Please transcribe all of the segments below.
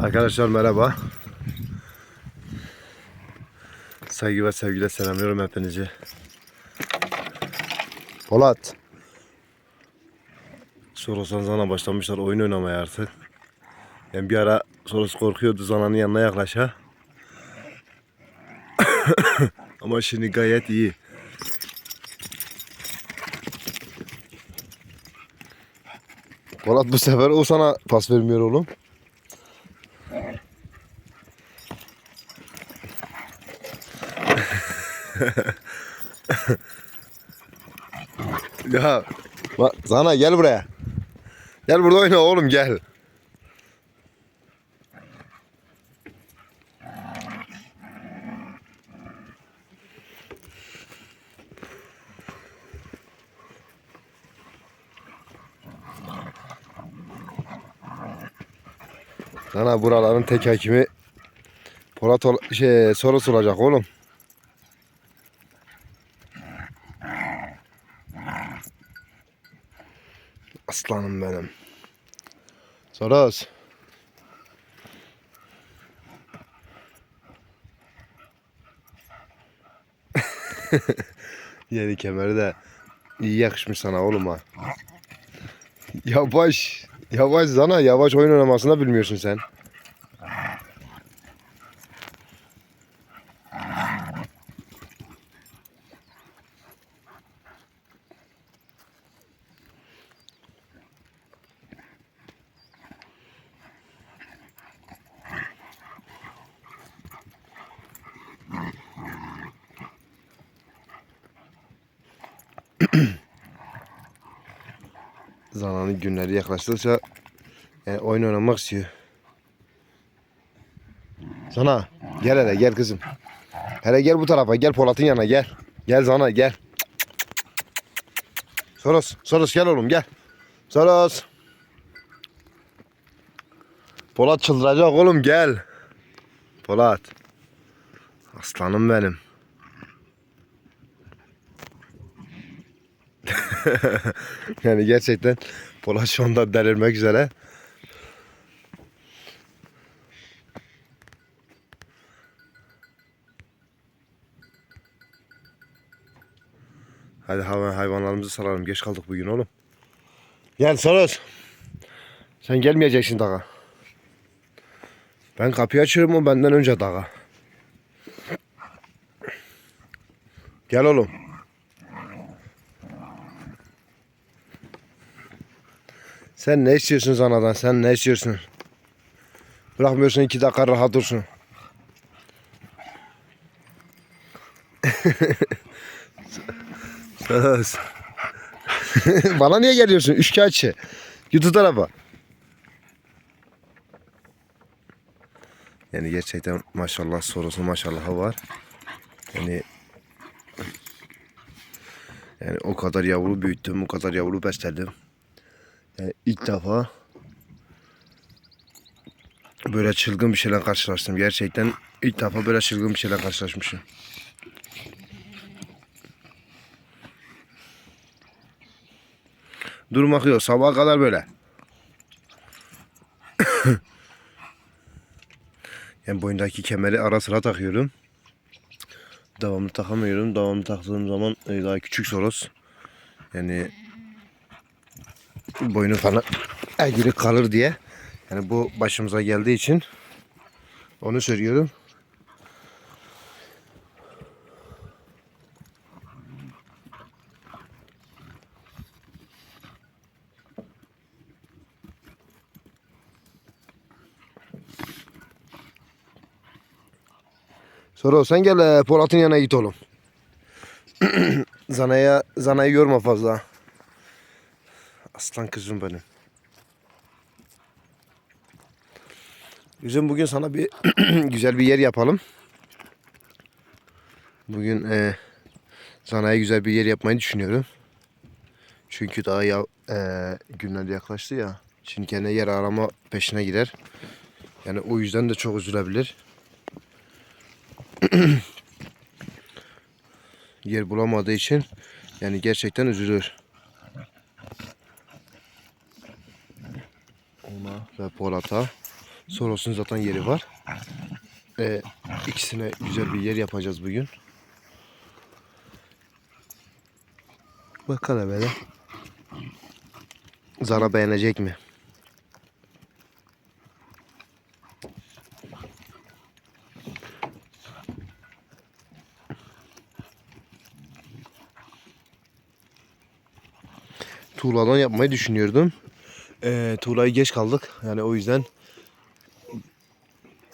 Arkadaşlar merhaba. Saygı ve sevgiyle selamlıyorum hepinizi. Polat. Soros'tan Zana başlamışlar oyun oynamaya artık. Yani bir ara Soros korkuyordu Zana'nın yanına yaklaşa. Ama şimdi gayet iyi. Polat bu sefer o sana pas vermiyor oğlum. Ya bak sana gel buraya. Gel burada oyna oğlum gel. Sana buraların tek hakimi Polat ol şey Soros olacak oğlum. Aslanım benim. Soros. Yeni kemeri de iyi yakışmış sana oğlum ha. Yavaş. Yavaş sana yavaş oyun oynamasını da bilmiyorsun sen. Zana'nın günleri yaklaştıkça yani oyun oynamak istiyor. Zana gel hele gel kızım. Hele gel bu tarafa gel Polat'ın yanına gel. Gel Zana gel. Soros, Soros gel oğlum gel. Soros. Polat çıldıracak oğlum gel. Polat. Aslanım benim. Yani gerçekten Polat şu anda delirmek üzere. Hadi hayvan, hayvanlarımızı salalım. Geç kaldık bugün oğlum. Gel Soros. Sen gelmeyeceksin dağa. Ben kapıyı açıyorum o benden önce dağa. Gel oğlum. Sen ne istiyorsun zanadan? Sen ne istiyorsun? Bırakmıyorsun iki dakika rahat dursun. Söz. Bana niye geliyorsun? Üçkağıtçı. Yutu tarafa. Yani gerçekten maşallah sorusu maşallahı var. Yani yani o kadar yavru büyüttüm, o kadar yavru besledim. Yani ilk defa böyle çılgın bir şeyle karşılaştım. Gerçekten ilk defa böyle çılgın bir şeyle karşılaşmışım. Durmak yok. Sabaha kadar böyle. yani boyundaki kemeri ara sıra takıyorum. Devamlı takamıyorum. Devamlı taktığım zaman e, daha küçük soros. Yani boynu falan eğri kalır diye. Yani bu başımıza geldiği için onu söylüyorum. Sonra sen gel e, Polat'ın yanına git oğlum. Zana'ya Zana'yı yorma fazla. Aslan kızım benim. Yüzüm bugün sana bir güzel bir yer yapalım. Bugün e, Zana'ya güzel bir yer yapmayı düşünüyorum. Çünkü daha ya, e, günler yaklaştı ya. Şimdi kendine yer arama peşine gider. Yani o yüzden de çok üzülebilir. yer bulamadığı için yani gerçekten üzülür. Ona ve Polat'a Soros'un zaten yeri var. Ee, ikisine güzel bir yer yapacağız bugün. Bakalım hele. Zara beğenecek mi? Tuğladan yapmayı düşünüyordum. Ee, tuğlayı geç kaldık. Yani o yüzden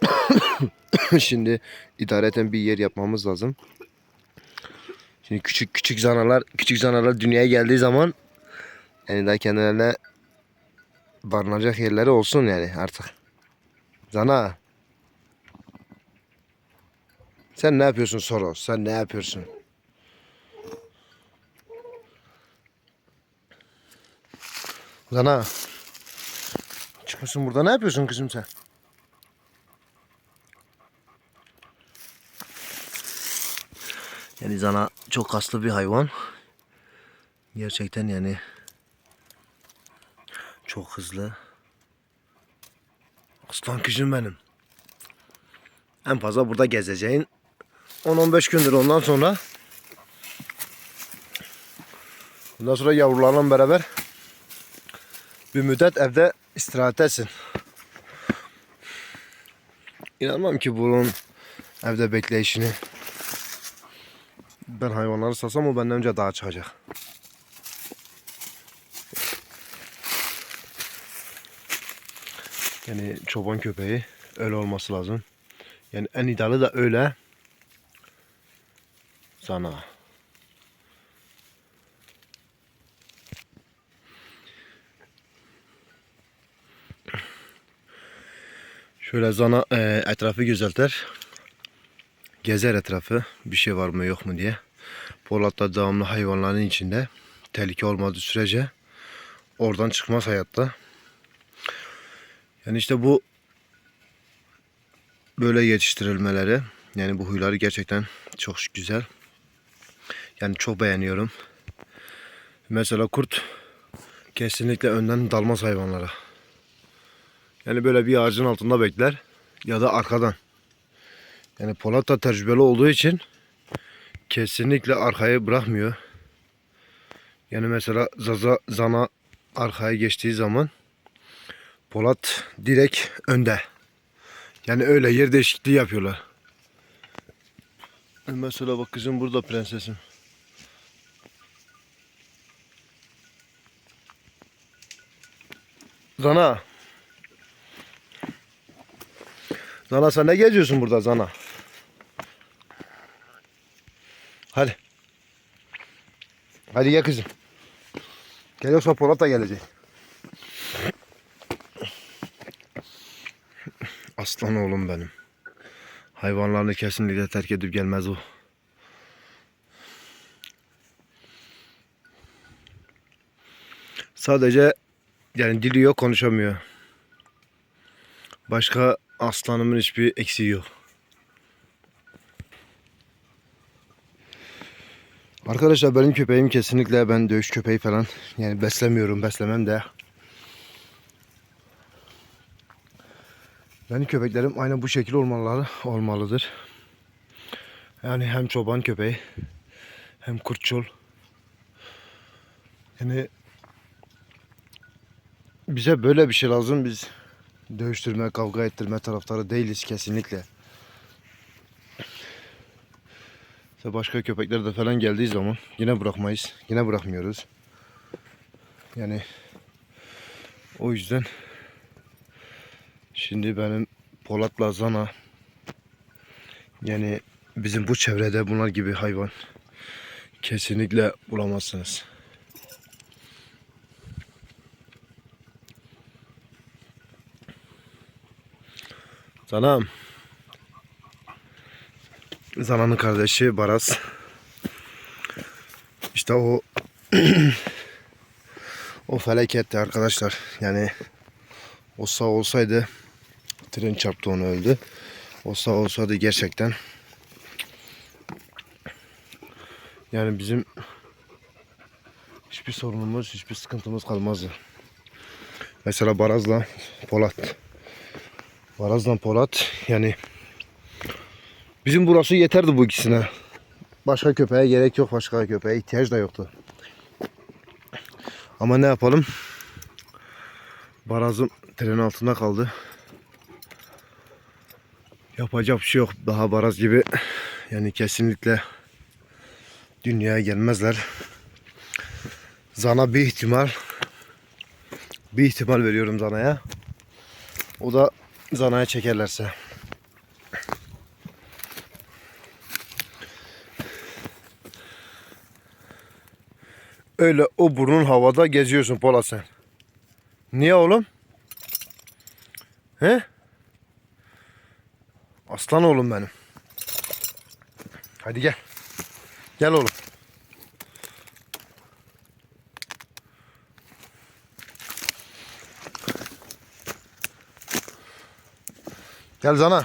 şimdi idareten bir yer yapmamız lazım. Şimdi küçük küçük zanalar, küçük zanalar dünyaya geldiği zaman yani daha kendilerine barınacak yerleri olsun yani artık. Zana. Sen ne yapıyorsun Soros? Sen ne yapıyorsun? Zana. Çıkmışsın burada ne yapıyorsun kızım sen? Yani Zana çok kaslı bir hayvan. Gerçekten yani çok hızlı. Aslan kızım benim. En fazla burada gezeceğin 10-15 gündür ondan sonra Bundan sonra yavrularla beraber bir müddet evde istirahat etsin. İnanmam ki bunun evde bekleyişini. Ben hayvanları salsam o benden önce daha çıkacak. Yani çoban köpeği öyle olması lazım. Yani en ideali de öyle. Sana. Şöyle zana e, etrafı güzelter. Gezer etrafı bir şey var mı yok mu diye. Polat'ta devamlı hayvanların içinde. Tehlike olmadığı sürece oradan çıkmaz hayatta. Yani işte bu böyle yetiştirilmeleri yani bu huyları gerçekten çok güzel. Yani çok beğeniyorum. Mesela kurt kesinlikle önden dalmaz hayvanlara. Yani böyle bir ağacın altında bekler ya da arkadan. Yani Polat da tecrübeli olduğu için kesinlikle arkaya bırakmıyor. Yani mesela Zaza Zana arkaya geçtiği zaman Polat direkt önde. Yani öyle yer değişikliği yapıyorlar. Mesela bak kızım burada prensesim. Zana. Zana sen ne geziyorsun burada Zana? Hadi. Hadi gel kızım. Gel yoksa Polat da gelecek. Aslan oğlum benim. Hayvanlarını kesinlikle terk edip gelmez o. Sadece yani dili yok konuşamıyor. Başka aslanımın hiçbir eksiği yok. Arkadaşlar benim köpeğim kesinlikle ben dövüş köpeği falan yani beslemiyorum beslemem de. Benim köpeklerim aynı bu şekilde olmaları olmalıdır. Yani hem çoban köpeği hem kurtçul. Yani bize böyle bir şey lazım. Biz dövüştürme, kavga ettirme taraftarı değiliz kesinlikle. İşte başka köpekler de falan geldiği zaman yine bırakmayız. Yine bırakmıyoruz. Yani o yüzden şimdi benim Polat'la Zana yani bizim bu çevrede bunlar gibi hayvan kesinlikle bulamazsınız. Zanam. Zana'nın kardeşi Baraz. İşte o o felaketti arkadaşlar. Yani o sağ olsaydı tren çarptı onu öldü. O sağ olsaydı gerçekten yani bizim hiçbir sorunumuz, hiçbir sıkıntımız kalmazdı. Mesela Baraz'la Polat Varazdan Polat yani bizim burası yeterdi bu ikisine. Başka köpeğe gerek yok. Başka köpeğe ihtiyaç da yoktu. Ama ne yapalım? Barazım tren altında kaldı. Yapacak bir şey yok. Daha baraz gibi yani kesinlikle dünyaya gelmezler. Zana bir ihtimal bir ihtimal veriyorum Zana'ya. O da Zana'ya çekerlerse. Öyle o burnun havada geziyorsun Pola sen. Niye oğlum? He? Aslan oğlum benim. Hadi gel. Gel oğlum. Gel Zana.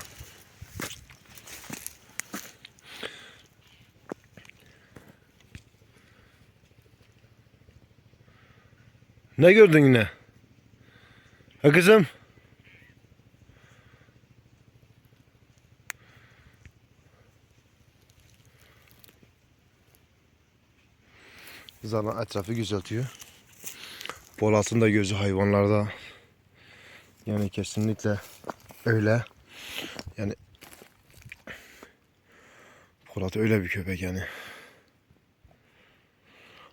Ne gördün yine? Ha kızım? Zana etrafı güzeltiyor. Polat'ın da gözü hayvanlarda. Yani kesinlikle öyle. Yani Polat öyle bir köpek yani.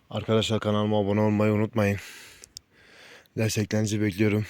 Arkadaşlar kanalıma abone olmayı unutmayın. Desteklerinizi bekliyorum.